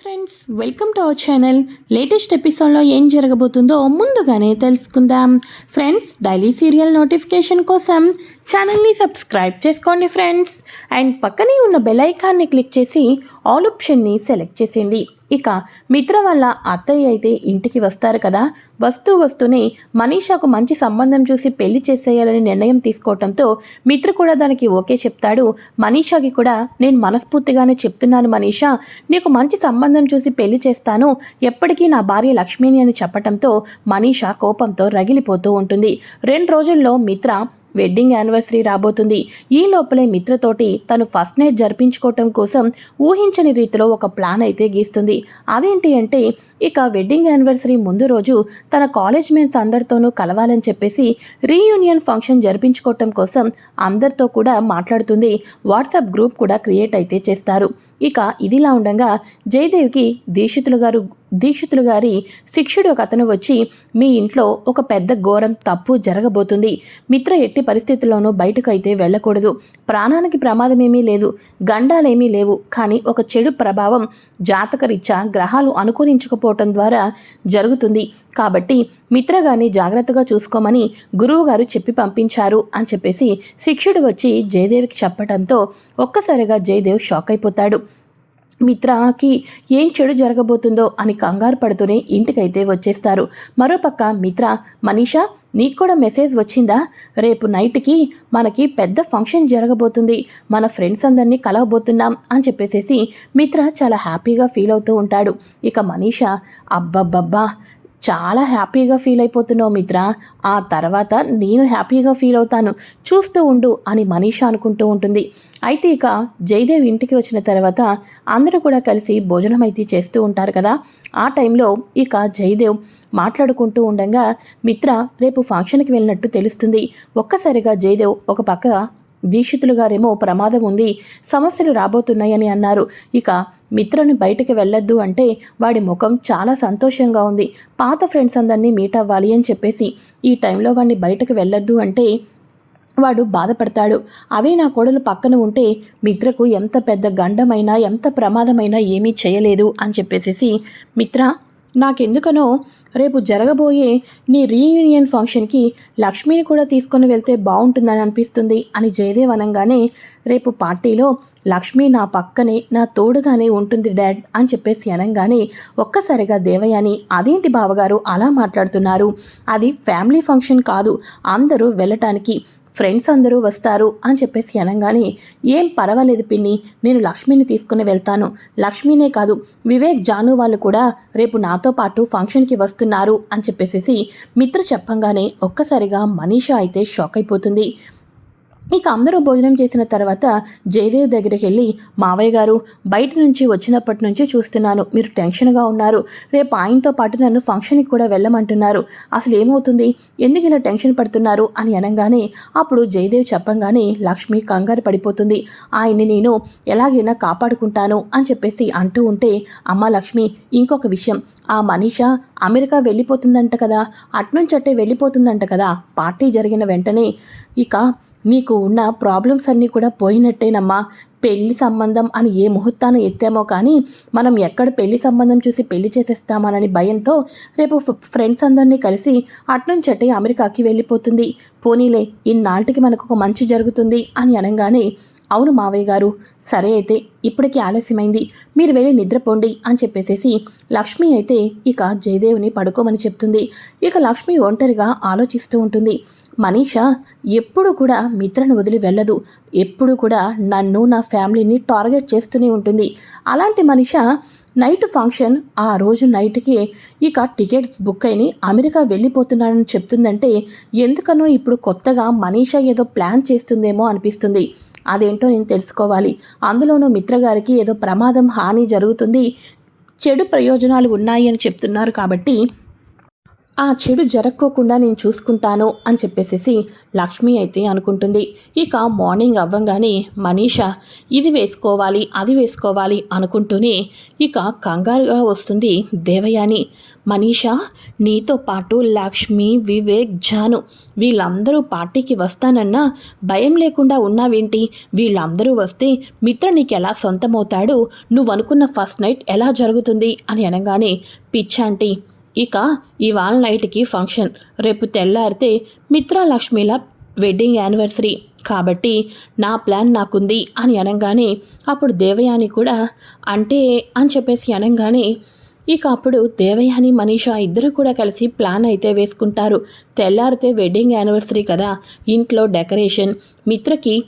Friends welcome to our channel latest ఎపిసోడ్లో ఏం జరగబోతుందో ముందుగానే తెలుసుకుందాం. ఫ్రెండ్స్ డైలీ సీరియల్ నోటిఫికేషన్ కోసం ఛానల్ని సబ్స్క్రైబ్ చేసుకోండి ఫ్రెండ్స్. అండ్ పక్కనే ఉన్న బెల్ ఐకాన్ని క్లిక్ చేసి ఆల్ ఆప్షన్ని సెలెక్ట్ చేసేయండి. ఇక మిత్ర వాళ్ళ అత్తయ్య అయితే ఇంటికి వస్తారు కదా. వస్తూ వస్తూనే మనీషాకు మంచి సంబంధం చూసి పెళ్ళి చేసేయాలని నిర్ణయం తీసుకోవటంతో మిత్ర కూడా దానికి ఓకే చెప్తాడు. మనీషాకి కూడా నేను మనస్ఫూర్తిగానే చెప్తున్నాను మనీషా. నీకు మంచి సంబంధం చూసి పెళ్ళి చేస్తాను. ఎప్పటికీ నా భార్య లక్ష్మిని అని చెప్పటంతో మనీషా కోపంతో రగిలిపోతూ ఉంటుంది. రెండు రోజుల్లో మిత్ర వెడ్డింగ్ యానివర్సరీ రాబోతుంది. ఈ లోపలే మిత్రతోటి తను ఫస్ట్ నైట్ జరిపించుకోవటం కోసం ఊహించని రీతిలో ఒక ప్లాన్ అయితే గీస్తుంది. అదేంటి అంటే ఇక వెడ్డింగ్ యానివర్సరీ ముందు రోజు తన కాలేజ్ మేట్స్ అందరితోనూ కలవాలని చెప్పేసి రీయూనియన్ ఫంక్షన్ జరిపించుకోవటం కోసం అందరితో కూడా మాట్లాడుతుంది. వాట్సాప్ గ్రూప్ కూడా క్రియేట్ అయితే చేస్తారు. ఇక ఇదిలా ఉండగా జయదేవ్కి దీక్షితులు గారు దీక్షితులు గారి శిక్షుడు ఒక అతను వచ్చి మీ ఇంట్లో ఒక పెద్ద ఘోరం తప్పు జరగబోతుంది. మిత్ర ఎట్టి పరిస్థితుల్లోనూ బయటకు అయితే వెళ్ళకూడదు. ప్రాణానికి ప్రమాదమేమీ లేదు. గండాలేమీ లేవు. కానీ ఒక చెడు ప్రభావం జాతకరీత్యా గ్రహాలు అనుకూలించకపోవటం ద్వారా జరుగుతుంది. కాబట్టి మిత్రగాని జాగ్రత్తగా చూసుకోమని గురువు గారు చెప్పి పంపించారు అని చెప్పేసి శిక్షుడు వచ్చి జయదేవికి చెప్పడంతో ఒక్కసారిగా జయదేవ్ షాక్ అయిపోతాడు. మిత్రకి ఏం చెడు జరగబోతుందో అని కంగారు పడుతూనే ఇంటికైతే వచ్చేస్తారు. మరోపక్క మిత్ర మనీషా నీకు కూడా మెసేజ్ వచ్చిందా? రేపు నైట్కి మనకి పెద్ద ఫంక్షన్ జరగబోతుంది. మన ఫ్రెండ్స్ అందరినీ కలవబోతున్నాం అని చెప్పేసేసి మిత్ర చాలా హ్యాపీగా ఫీల్ అవుతూ ఉంటాడు. ఇక మనీషా అబ్బబ్బబ్బా చాలా హ్యాపీగా ఫీల్ అయిపోతున్నావు మిత్ర. ఆ తర్వాత నేను హ్యాపీగా ఫీల్ అవుతాను. చూస్తూ ఉండు అని మనీషా అనుకుంటూ ఉంటుంది. అయితే ఇక జయదేవ్ ఇంటికి వచ్చిన తర్వాత అందరూ కూడా కలిసి భోజనం అయితే చేస్తూ ఉంటారు కదా. ఆ టైంలో ఇక జయదేవ్ మాట్లాడుకుంటూ ఉండగా మిత్ర రేపు ఫంక్షన్కి వెళ్ళినట్టు తెలుస్తుంది. ఒక్కసారిగా జయదేవ్ ఒక పక్క దీక్షితులు గారేమో ప్రమాదం ఉంది సమస్యలు రాబోతున్నాయని అన్నారు. ఇక మిత్రని బయటకు వెళ్ళొద్దు అంటే వాడి ముఖం చాలా సంతోషంగా ఉంది. పాత ఫ్రెండ్స్ అందరినీ మీట్ అవ్వాలి అని చెప్పేసి ఈ టైంలో వాడిని బయటకు వెళ్ళొద్దు అంటే వాడు బాధపడతాడు. అదే నా కోడలు పక్కన ఉంటే మిత్రకు ఎంత పెద్ద గండమైనా ఎంత ప్రమాదమైనా ఏమీ చేయలేదు అని చెప్పేసేసి మిత్ర నాకెందుకనో రేపు జరగబోయే నీ రీయూనియన్ ఫంక్షన్కి లక్ష్మిని కూడా తీసుకొని వెళ్తే బాగుంటుందని అనిపిస్తుంది అని జయదేవ్ అనగానే రేపు పార్టీలో లక్ష్మి నా పక్కనే నా తోడుగానే ఉంటుంది డాడ్ అని చెప్పేసి అనగానే ఒక్కసారిగా దేవయాని అదేంటి బావగారు అలా మాట్లాడుతున్నారు? అది ఫ్యామిలీ ఫంక్షన్ కాదు అందరూ వెళ్ళటానికి ఫ్రెండ్స్ అందరూ వస్తారు అని చెప్పేసి అనగానే ఏం పర్వాలేదు పిన్ని నేను లక్ష్మిని తీసుకుని వెళ్తాను. లక్ష్మినే కాదు వివేక్ జాను వాళ్ళు కూడా రేపు నాతో పాటు ఫంక్షన్కి వస్తున్నారు అని చెప్పేసి మిత్ర చెప్పంగానే ఒక్కసారిగా మనీషా అయితే షాక్ అయిపోతుంది. ఇక అందరూ భోజనం చేసిన తర్వాత జయదేవ్ దగ్గరికి వెళ్ళి మావయ్య గారు బయట నుంచి వచ్చినప్పటి నుంచి చూస్తున్నాను. మీరు టెన్షన్గా ఉన్నారు. రేపు ఆయనతో పాటు నన్ను ఫంక్షన్కి కూడా వెళ్ళమంటున్నారు. అసలు ఏమవుతుంది? ఎందుకు ఇలా టెన్షన్ పడుతున్నారు? అని అనగానే అప్పుడు జయదేవ్ చెప్పంగానే లక్ష్మి కంగారు పడిపోతుంది. ఆయన్ని నేను ఎలాగైనా కాపాడుకుంటాను అని చెప్పేసి అంటూ ఉంటే అమ్మ లక్ష్మి ఇంకొక విషయం. ఆ మనీష అమెరికా వెళ్ళిపోతుందంట కదా. అట్నుంచట్టే వెళ్ళిపోతుందంట కదా. పార్టీ జరిగిన వెంటనే ఇక నీకు ఉన్న ప్రాబ్లమ్స్ అన్నీ కూడా పోయినట్టేనమ్మా. పెళ్ళి సంబంధం అని ఏ ముహూర్తాన్ని ఎత్తామో కానీ మనం ఎక్కడ పెళ్ళి సంబంధం చూసి పెళ్ళి చేసేస్తామనని భయంతో రేపు ఫ్రెండ్స్ అందరినీ కలిసి అట్నుంచటే అమెరికాకి వెళ్ళిపోతుంది. పోనీలే ఇన్నాళ్ళకి మనకు ఒక మంచి జరుగుతుంది అని అనగానే అవును మావయ్య గారు సరే అయితే ఇప్పటికి ఆలస్యమైంది. మీరు వెళ్ళి నిద్రపోండి అని చెప్పేసేసి లక్ష్మి అయితే ఇక జయదేవ్ని పడుకోమని చెప్తుంది. ఇక లక్ష్మి ఒంటరిగా ఆలోచిస్తూ ఉంటుంది. మనీష ఎప్పుడు కూడా మిత్రను వదిలి వెళ్ళదు. ఎప్పుడు కూడా నన్ను నా ఫ్యామిలీని టార్గెట్ చేస్తూనే ఉంటుంది. అలాంటి మనిష నైట్ ఫంక్షన్ ఆ రోజు నైట్కి ఇక టికెట్స్ బుక్ అయిని అమెరికా వెళ్ళిపోతున్నానని చెప్తుందంటే ఎందుకనో ఇప్పుడు కొత్తగా మనీషా ఏదో ప్లాన్ చేస్తుందేమో అనిపిస్తుంది. అదేంటో నేను తెలుసుకోవాలి. అందులోనూ మిత్రగారికి ఏదో ప్రమాదం హాని జరుగుతుంది. చెడు ప్రయోజనాలు ఉన్నాయి అని చెప్తున్నారు కాబట్టి ఆ చెడు జరక్కోకుండా నేను చూసుకుంటాను అని చెప్పేసేసి లక్ష్మి అయితే అనుకుంటుంది. ఇక మార్నింగ్ అవ్వంగానే మనీష ఇది వేసుకోవాలి అది వేసుకోవాలి అనుకుంటూనే ఇక కంగారుగా వస్తుంది దేవయాని. మనీష నీతో పాటు లక్ష్మి వివేక్ జాను వీళ్ళందరూ పార్టీకి వస్తానన్నా భయం లేకుండా ఉన్నావేంటి? వీళ్ళందరూ వస్తే మిత్ర నీకు ఎలా సొంతమవుతాడు? నువ్వు అనుకున్న ఫస్ట్ నైట్ ఎలా జరుగుతుంది? అని అనగానే పిచ్చాంటీ ఇక ఇవాళ నైట్కి ఫంక్షన్. రేపు తెల్లారితే మిత్రా లక్ష్మిల వెడ్డింగ్ యానివర్సరీ. కాబట్టి నా ప్లాన్ నాకుంది అని అనగానే అప్పుడు దేవయాని కూడా అంటే అని చెప్పేసి అనగానే ఇక అప్పుడు దేవయాని మనీషా ఇద్దరు కూడా కలిసి ప్లాన్ అయితే వేసుకుంటారు. తెల్లారితే వెడ్డింగ్ యానివర్సరీ కదా. ఇంట్లో డెకరేషన్ మిత్రకి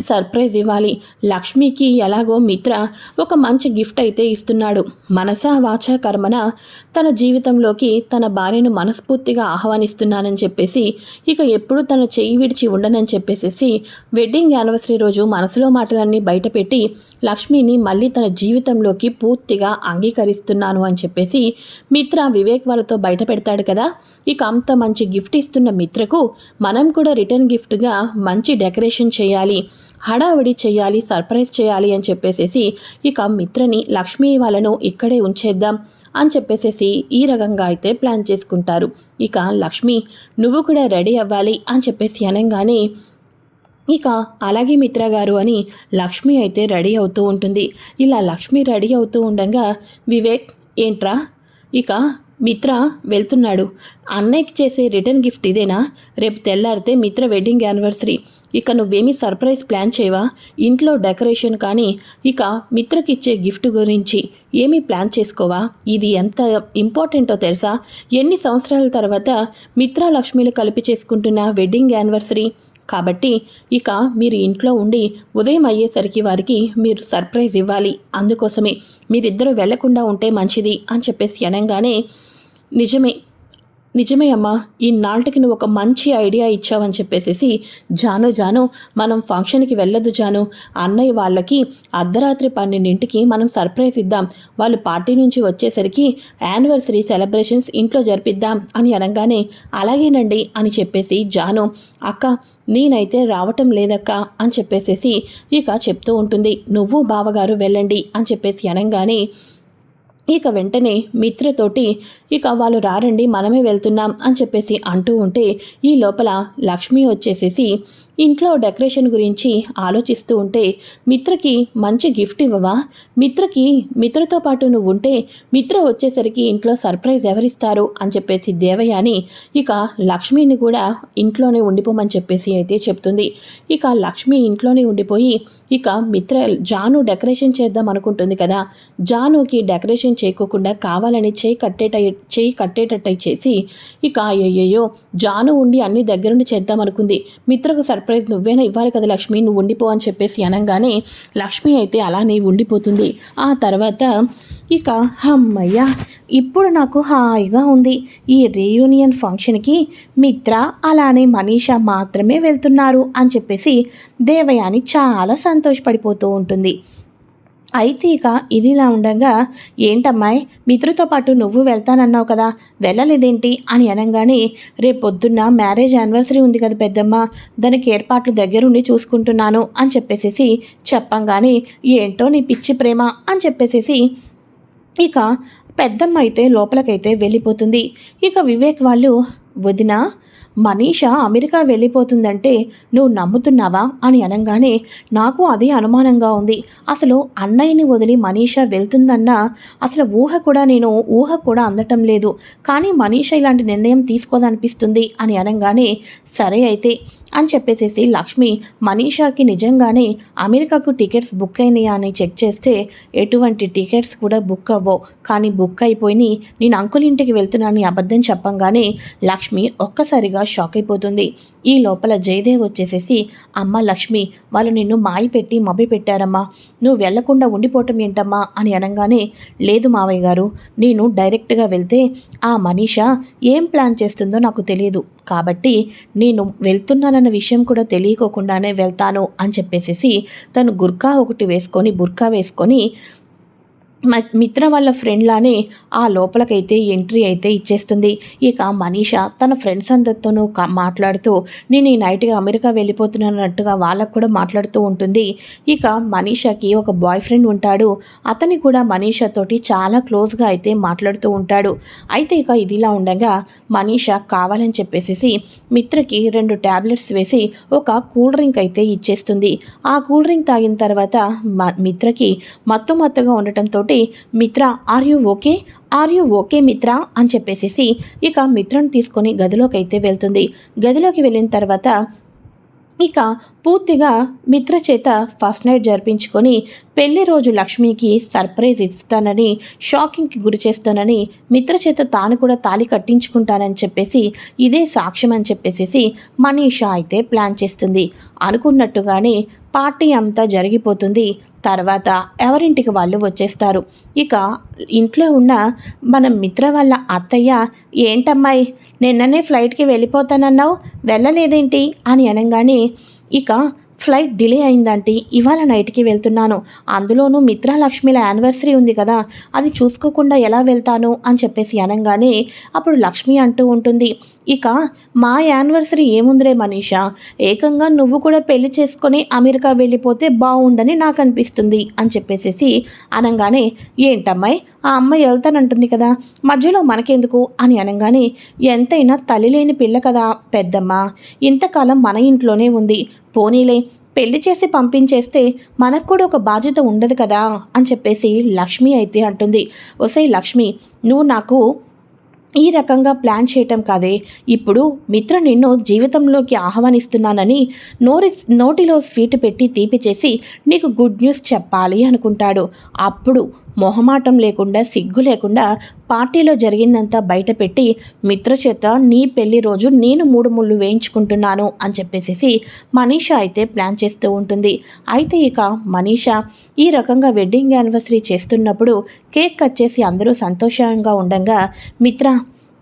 సర్ప్రైజ్ ఇవ్వాలి. లక్ష్మికి ఎలాగో మిత్ర ఒక మంచి గిఫ్ట్ అయితే ఇస్తున్నాడు. మనసా వాచ కర్మన? తన జీవితంలోకి తన భార్యను మనస్ఫూర్తిగా ఆహ్వానిస్తున్నానని చెప్పేసి ఇక ఎప్పుడు తన చెయ్యి విడిచి ఉండనని చెప్పేసేసి వెడ్డింగ్ యానివర్సరీ రోజు మనసులో మాటలన్నీ బయటపెట్టి లక్ష్మిని మళ్ళీ తన జీవితంలోకి పూర్తిగా అంగీకరిస్తున్నాను అని చెప్పేసి మిత్ర వివేక్ వాళ్ళతో బయట పెడతాడు కదా? ఇక అంత మంచి గిఫ్ట్ ఇస్తున్న మిత్రకు మనం కూడా రిటర్న్ గిఫ్ట్గా మంచి డెకరేషన్ చేయాలి. హడావిడి చేయాలి సర్ప్రైజ్ చేయాలి అని చెప్పేసేసి ఇక మిత్రని లక్ష్మీ వాళ్ళను ఇక్కడే ఉంచేద్దాం అని చెప్పేసేసి ఈ రకంగా అయితే ప్లాన్ చేసుకుంటారు. ఇక లక్ష్మి నువ్వు కూడా రెడీ అవ్వాలి అని చెప్పేసి అనగానే ఇక అలాగే మిత్ర గారు అని లక్ష్మి అయితే రెడీ అవుతూ ఉంటుంది. ఇలా లక్ష్మి రెడీ అవుతూ ఉండగా వివేక్ ఏంట్రా? ఇక మిత్ర వెళ్తున్నాడు. అన్నయ్యకి చేసే రిటర్న్ గిఫ్ట్ ఇదేనా? రేపు తెల్లారితే మిత్ర వెడ్డింగ్ యానివర్సరీ. ఇక నువ్వేమీ సర్ప్రైజ్ ప్లాన్ చేయవా? ఇంట్లో డెకరేషన్ కానీ ఇక మిత్రకిచ్చే గిఫ్ట్ గురించి ఏమీ ప్లాన్ చేసుకోవా? ఇది ఎంత ఇంపార్టెంటో తెలుసా? ఎన్ని సంవత్సరాల తర్వాత మిత్ర లక్ష్మిలు కలిపి చేసుకుంటున్న వెడ్డింగ్ యానివర్సరీ? కాబట్టి ఇక మీరు ఇంట్లో ఉండి ఉదయం అయ్యేసరికి వారికి మీరు సర్ప్రైజ్ ఇవ్వాలి. అందుకోసమే మీరిద్దరూ వెళ్ళకుండా ఉంటే మంచిది అని చెప్పేసి అనగానే నిజమే నిజమే అమ్మా ఈ నాటికి నువ్వు ఒక మంచి ఐడియా ఇచ్చావని చెప్పేసి జాను జాను మనం ఫంక్షన్కి వెళ్ళదు జాను. అన్నయ్య వాళ్ళకి అర్ధరాత్రి పన్నెండింటికి మనం సర్ప్రైజ్ ఇద్దాం. వాళ్ళు పార్టీ నుంచి వచ్చేసరికి యానివర్సరీ సెలబ్రేషన్స్ ఇంట్లో జరిపిద్దాం అని అనగానే అలాగేనండి అని చెప్పేసి జాను అక్క నేనైతే రావటం లేదక్క అని చెప్పేసేసి ఇక చెప్తూ ఉంటుంది. నువ్వు బావగారు వెళ్ళండి అని చెప్పేసి అనగానే ఇక వెంటనే మిత్రతోటి ఇక వాళ్ళు రారండి మనమే వెళ్తున్నాం అని చెప్పేసి అంటూ ఉంటే ఈ లోపల లక్ష్మి వచ్చేసేసి ఇంట్లో డెకరేషన్ గురించి ఆలోచిస్తూ ఉంటే మిత్రకి మంచి గిఫ్ట్ ఇవ్వవా? మిత్రకి మిత్రతో పాటు నువ్వు ఉంటే మిత్ర వచ్చేసరికి ఇంట్లో సర్ప్రైజ్ ఎవరిస్తారు? అని చెప్పేసి దేవయాని ఇక లక్ష్మిని కూడా ఇంట్లోనే ఉండిపోమని చెప్పేసి అయితే చెప్తుంది. ఇక లక్ష్మి ఇంట్లోనే ఉండిపోయి ఇక మిత్ర జాను డెకరేషన్ చేద్దాం అనుకుంటుంది కదా జానుకి డెకరేషన్ చేయకోకుండా కావాలని చేయి కట్టేట చేయి కట్టేటట్టయి చేసి ఇక అయ్యయ్యో జాను ఉండి అన్ని దగ్గరుండి చేద్దాం అనుకుంది మిత్రకు సర్ప్రైజ్ సర్ప్రైజ్ నువ్వేనా ఇవ్వాలి కదా లక్ష్మి నువ్వు ఉండిపో అని చెప్పేసి అనగానే లక్ష్మి అయితే అలానే ఉండిపోతుంది. ఆ తర్వాత ఇక అమ్మయ్య ఇప్పుడు నాకు హాయిగా ఉంది. ఈ రీయూనియన్ ఫంక్షన్కి మిత్ర అలానే మనీషా మాత్రమే వెళ్తున్నారు అని చెప్పేసి దేవయాని చాలా సంతోషపడిపోతూ ఉంటుంది. అయితే ఇక ఇదిలా ఉండగా ఏంటమ్మాయి మిత్రుతో పాటు నువ్వు వెళ్తానన్నావు కదా వెళ్ళలేదేంటి? అని అనగానే రేపొద్దున్న మ్యారేజ్ యానివర్సరీ ఉంది కదా పెద్దమ్మ దానికి ఏర్పాట్లు దగ్గరుండి చూసుకుంటున్నాను అని చెప్పేసేసి చెప్పంగానే ఏంటో నీ పిచ్చి ప్రేమ అని చెప్పేసేసి ఇక పెద్దమ్మ అయితే లోపలికైతే వెళ్ళిపోతుంది. ఇక వివేక్ వాళ్ళు వదినా మనీష అమెరికా వెళ్ళిపోతుందంటే నువ్వు నమ్ముతున్నావా అని అనగానే నాకు అదే అనుమానంగా ఉంది. అసలు అన్నయ్యని వదిలి మనీష వెళ్తుందన్న అసలు ఊహ కూడా నేను ఊహ కూడా అందటం లేదు. కానీ మనీష ఇలాంటి నిర్ణయం తీసుకోదనిపిస్తుంది అని అనగానే సరే అయితే అని చెప్పేసేసి లక్ష్మి మనీషాకి నిజంగానే అమెరికాకు టికెట్స్ బుక్ అయినాయా అని చెక్ చేస్తే ఎటువంటి టికెట్స్ కూడా బుక్ అవ్వవు. కానీ బుక్ అయిపోయి నేను అంకుల్ ఇంటికి వెళ్తున్నానని అబద్ధం చెప్పంగానే లక్ష్మి ఒక్కసారిగా షాక్ అయిపోతుంది. ఈ లోపల జయదేవ్ వచ్చేసేసి అమ్మ లక్ష్మి వాళ్ళు నిన్ను మాయి పెట్టి మభి పెట్టారమ్మా. నువ్వు వెళ్ళకుండా ఉండిపోవటం ఏంటమ్మా? అని అనగానే లేదు మావయ్య గారు నేను డైరెక్ట్గా వెళ్తే ఆ మనీషా ఏం ప్లాన్ చేస్తుందో నాకు తెలియదు. కాబట్టి నేను వెళ్తున్నానన్న విషయం కూడా తెలియకోకుండానే వెళ్తాను అని చెప్పేసేసి తను గుర్కా ఒకటి వేసుకొని బుర్కా వేసుకొని మిత్ర వాళ్ళ ఫ్రెండ్లానే ఆ లోపలకైతే ఎంట్రీ అయితే ఇచ్చేస్తుంది. ఇక మనీష తన ఫ్రెండ్స్ అందరితోనూ క- మాట్లాడుతూ నేను ఈ నైట్గా అమెరికా వెళ్ళిపోతున్నట్టుగా వాళ్ళకు కూడా మాట్లాడుతూ ఉంటుంది. ఇక మనీషకి ఒక బాయ్ ఫ్రెండ్ ఉంటాడు. అతని కూడా మనీషతోటి చాలా క్లోజ్గా అయితే మాట్లాడుతూ ఉంటాడు. అయితే ఇక ఇదిలా ఉండగా మనీష కావాలని చెప్పేసి మిత్రకి రెండు ట్యాబ్లెట్స్ వేసి ఒక కూల్ డ్రింక్ అయితే ఇచ్చేస్తుంది. ఆ కూల్ డ్రింక్ తాగిన తర్వాత మ- మిత్రకి మత్తు మత్తుగా ఉండటంతో Mitra are you okay are you okay Mitra? అని చెప్పేసేసి ఇక మిత్రను తీసుకొని గదిలోకి అయితే వెళ్తుంది. గదిలోకి వెళ్ళిన తర్వాత ఇక పూర్తిగా మిత్ర చేత ఫస్ట్ నైట్ జరిపించుకొని పెళ్ళి రోజు లక్ష్మికి సర్ప్రైజ్ ఇస్తానని షాకింగ్కి గురి చేస్తానని మిత్ర చేత తాను కూడా తాళి కట్టించుకుంటానని చెప్పేసి ఇదే సాక్ష్యం అని చెప్పేసేసి మనీషా అయితే ప్లాన్ చేస్తుంది. అనుకున్నట్టుగానే పార్టీ అంతా జరిగిపోతుంది. తర్వాత ఎవరింటికి వాళ్ళు వచ్చేస్తారు. ఇక ఇంట్లో ఉన్న మన మిత్ర వాళ్ళ అత్తయ్య ఏంటమ్మాయి నిన్ననే ఫ్లైట్కి వెళ్ళిపోతానన్నావు వెళ్ళలేదేంటి? అని అనగానే ఇక ఫ్లైట్ డిలే అయిందంటే ఇవాళ నైట్కి వెళ్తున్నాను. అందులోనూ మిత్రలక్ష్మిల యానివర్సరీ ఉంది కదా. అది చూసుకోకుండా ఎలా వెళ్తాను? అని చెప్పేసి అనగానే అప్పుడు లక్ష్మి అంటూ ఉంటుంది. ఇక మా యానివర్సరీ ఏముందిరే మనీషా? ఏకంగా నువ్వు కూడా పెళ్ళి చేసుకొని అమెరికా వెళ్ళిపోతే బాగుండని నాకు అనిపిస్తుంది అని చెప్పేసేసి అనగానే ఏంటమ్మాయి? ఆ అమ్మాయి వెళ్తానంటుంది కదా. మధ్యలో మనకెందుకు? అని అనగానే ఎంతైనా తల్లి లేని పిల్ల కదా పెద్దమ్మ. ఇంతకాలం మన ఇంట్లోనే ఉంది. పోనీలే పెళ్ళి చేసి పంపించేస్తే మనకు కూడా ఒక బాధ్యత ఉండదు కదా అని చెప్పేసి లక్ష్మి అయితే అంటుంది. ఒసై లక్ష్మి నువ్వు నాకు ఈ రకంగా ప్లాన్ చేయటం కాదే. ఇప్పుడు మిత్ర నిన్ను జీవితంలోకి ఆహ్వానిస్తున్నానని నోరి నోటిలో స్వీట్ పెట్టి తీపి చేసి నీకు గుడ్ న్యూస్ చెప్పాలి అనుకుంటాడు. అప్పుడు మొహమాటం లేకుండా సిగ్గు లేకుండా పార్టీలో జరిగిందంతా బయటపెట్టి మిత్ర చేత నీ పెళ్ళి రోజు నేను మూడు ముళ్ళు వేయించుకుంటున్నాను అని చెప్పేసి మనీష అయితే ప్లాన్ చేస్తూ ఉంటుంది. అయితే ఇక మనీషా ఈ రకంగా వెడ్డింగ్ యానివర్సరీ చేస్తున్నప్పుడు కేక్ కట్ చేసి అందరూ సంతోషంగా ఉండగా మిత్ర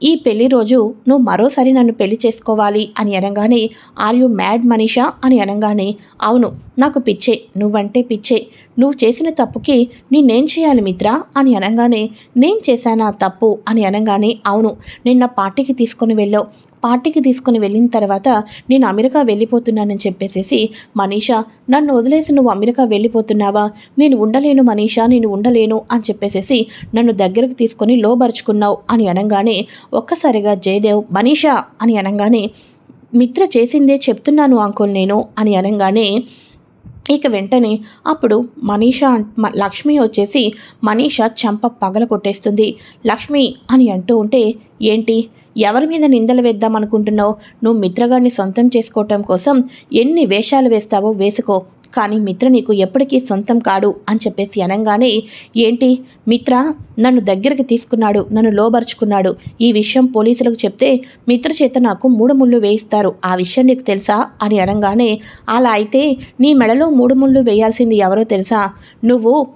ఈ పెళ్ళి రోజు నువ్వు మరోసారి నన్ను పెళ్ళి చేసుకోవాలి అని అనగానే ఆర్ యు మ్యాడ్ మనీషా అని అనగానే అవును నాకు పిచ్చే నువ్వంటే పిచ్చే నువ్వు చేసిన తప్పుకి నేనేం చేయాలి మిత్ర? అని అనగానే నేను చేశానా తప్పు? అని అనగానే అవును నిన్న పార్టీకి తీసుకొని వెళ్ళావు పార్టీకి తీసుకొని వెళ్ళిన తర్వాత నేను అమెరికా వెళ్ళిపోతున్నానని చెప్పేసేసి మనీషా నన్ను వదిలేసి నువ్వు అమెరికా వెళ్ళిపోతున్నావా? నేను ఉండలేను మనీషా నేను ఉండలేను అని చెప్పేసేసి నన్ను దగ్గరకు తీసుకొని లోబరుచుకున్నావు అని అనగానే ఒక్కసారిగా జయదేవ్ మనీషా అని అనగానే మిత్ర చేసిందే చెప్తున్నాను అంకుల్ నేను అని అనగానే ఇక వెంటనే అప్పుడు మనీషా మ- లక్ష్మి వచ్చేసి మనీషా చంప పగల కొట్టేస్తుంది లక్ష్మి అని అంటూ ఉంటే ఏంటి? ఎవరి మీద నిందలు వేద్దాం అనుకుంటున్నావు? నువ్వు మిత్రగాడిని సొంతం చేసుకోవటం కోసం ఎన్ని వేషాలు వేస్తావో వేసుకో. కానీ మిత్ర నీకు ఎప్పటికీ సొంతం కాడు అని చెప్పేసి అనగానే ఏంటి? మిత్ర నన్ను దగ్గరికి తీసుకున్నాడు నన్ను లోబరుచుకున్నాడు. ఈ విషయం పోలీసులకు చెప్తే మిత్ర చేత నాకు మూడు ముళ్ళు వేయిస్తారు. ఆ విషయం నీకు తెలుసా? అని అనగానే అలా అయితే నీ మెడలో మూడు ముళ్ళు వేయాల్సింది ఎవరో తెలుసా? నువ్వు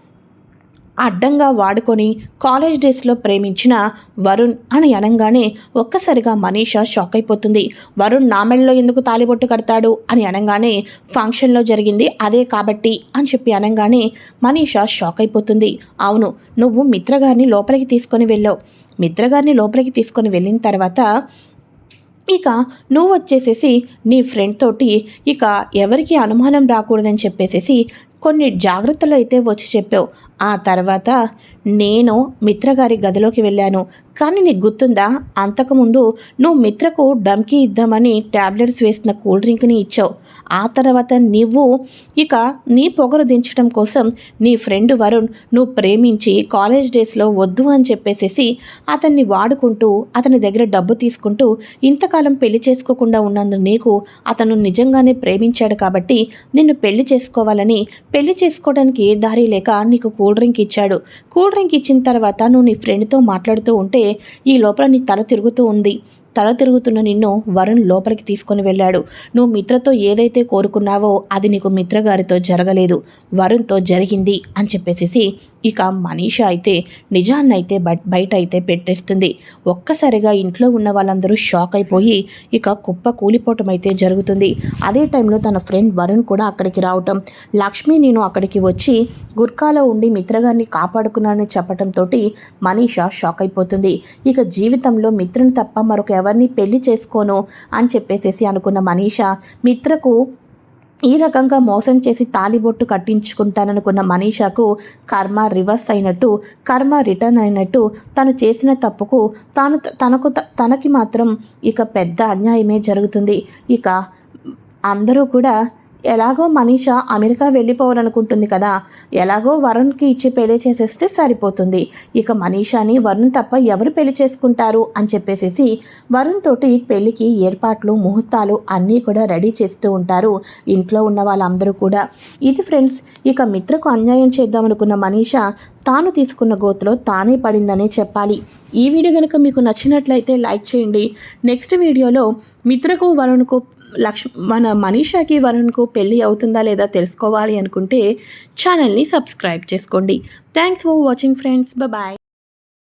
అడ్డంగా వాడుకొని కాలేజ్ డేస్లో ప్రేమించిన వరుణ్ అని అనగానే ఒక్కసారిగా మనీషా షాక్ అయిపోతుంది. వరుణ్ నా ఎందుకు తాలిబొట్టు కడతాడు అని అనగానే ఫంక్షన్లో జరిగింది అదే కాబట్టి అని చెప్పి అనగానే మనీషా షాక్ అయిపోతుంది. అవును నువ్వు మిత్రగారిని లోపలికి తీసుకొని వెళ్ళావు. మిత్రగారిని లోపలికి తీసుకొని వెళ్ళిన తర్వాత ఇక నువ్వు వచ్చేసేసి నీ ఫ్రెండ్ తోటి ఇక ఎవరికి అనుమానం రాకూడదని చెప్పేసేసి కొన్ని జాగ్రత్తలు అయితే వచ్చి చెప్పావు. ఆ తర్వాత నేను మిత్రగారి గదిలోకి వెళ్ళాను. కానీ నీకు గుర్తుందా? అంతకుముందు నువ్వు మిత్రకు డమ్కి ఇద్దామని ట్యాబ్లెట్స్ వేసిన కూల్ డ్రింక్ని ఇచ్చావు. ఆ తర్వాత నువ్వు ఇక నీ పొగరు దించడం కోసం నీ ఫ్రెండ్ వరుణ్ నువ్వు ప్రేమించి కాలేజ్ డేస్లో వద్దు అని చెప్పేసేసి అతన్ని వాడుకుంటూ అతని దగ్గర డబ్బు తీసుకుంటూ ఇంతకాలం పెళ్ళి చేసుకోకుండా ఉన్నందు నీకు అతను నిజంగానే ప్రేమించాడు కాబట్టి నిన్ను పెళ్ళి చేసుకోవాలని పెళ్ళి చేసుకోవడానికి ఏ దారి లేక నీకు కూల్ డ్రింక్ ఇచ్చాడు. కూల్ ఇచ్చిన తర్వాత నువ్వు నీ ఫ్రెండ్తో మాట్లాడుతూ ఉంటే ఈ లోపల నీ తల తిరుగుతూ ఉంది. తల తిరుగుతున్న నిన్ను వరుణ్ లోపలికి తీసుకొని వెళ్ళాడు. నువ్వు మిత్రతో ఏదైతే కోరుకున్నావో అది నీకు మిత్రగారితో జరగలేదు. వరుణ్తో జరిగింది అని చెప్పేసి ఇక మనీష అయితే నిజాన్నైతే బ బయట అయితే పెట్టేస్తుంది. ఒక్కసారిగా ఇంట్లో ఉన్న వాళ్ళందరూ షాక్ అయిపోయి ఇక కుప్ప కూలిపోవటం అయితే జరుగుతుంది. అదే టైంలో తన ఫ్రెండ్ వరుణ్ కూడా అక్కడికి రావటం. లక్ష్మి నేను అక్కడికి వచ్చి గుర్కాలో ఉండి మిత్రగారిని కాపాడుకున్నానని చెప్పటంతో మనీష షాక్ అయిపోతుంది. ఇక జీవితంలో మిత్రుని తప్ప మరొక ఎవరిని పెళ్ళి చేసుకోను అని చెప్పేసేసి అనుకున్న మనీష మిత్రకు ఈ రకంగా మోసం చేసి తాలిబొట్టు కట్టించుకుంటాననుకున్న మనీషాకు కర్మ రివర్స్ అయినట్టు కర్మ రిటర్న్ అయినట్టు తను చేసిన తప్పుకు తాను తనకు తనకి మాత్రం ఇక పెద్ద అన్యాయమే జరుగుతుంది. ఇక అందరూ కూడా ఎలాగో మనీష అమెరికా వెళ్ళిపోవాలనుకుంటుంది కదా. ఎలాగో వరుణ్కి ఇచ్చి పెళ్ళి చేసేస్తే సరిపోతుంది. ఇక మనీషాని వరుణ్ తప్ప ఎవరు పెళ్ళి చేసుకుంటారు అని చెప్పేసేసి వరుణ్ తోటి పెళ్ళికి ఏర్పాట్లు ముహూర్తాలు అన్నీ కూడా రెడీ చేస్తూ ఉంటారు ఇంట్లో ఉన్న వాళ్ళందరూ కూడా. ఇది ఫ్రెండ్స్ ఇక మిత్రకు అన్యాయం చేద్దామనుకున్న మనీష తాను తీసుకున్న గోతులో తానే పడిందనే చెప్పాలి. ఈ వీడియో కనుక మీకు నచ్చినట్లయితే లైక్ చేయండి. నెక్స్ట్ వీడియోలో మిత్రకు వరుణ్కు లక్ష్ మన మనీషాకి వరుణ్కు పెళ్ళి అవుతుందా లేదా తెలుసుకోవాలి అనుకుంటే ఛానల్ని సబ్స్క్రైబ్ చేసుకోండి. Thanks for watching friends bye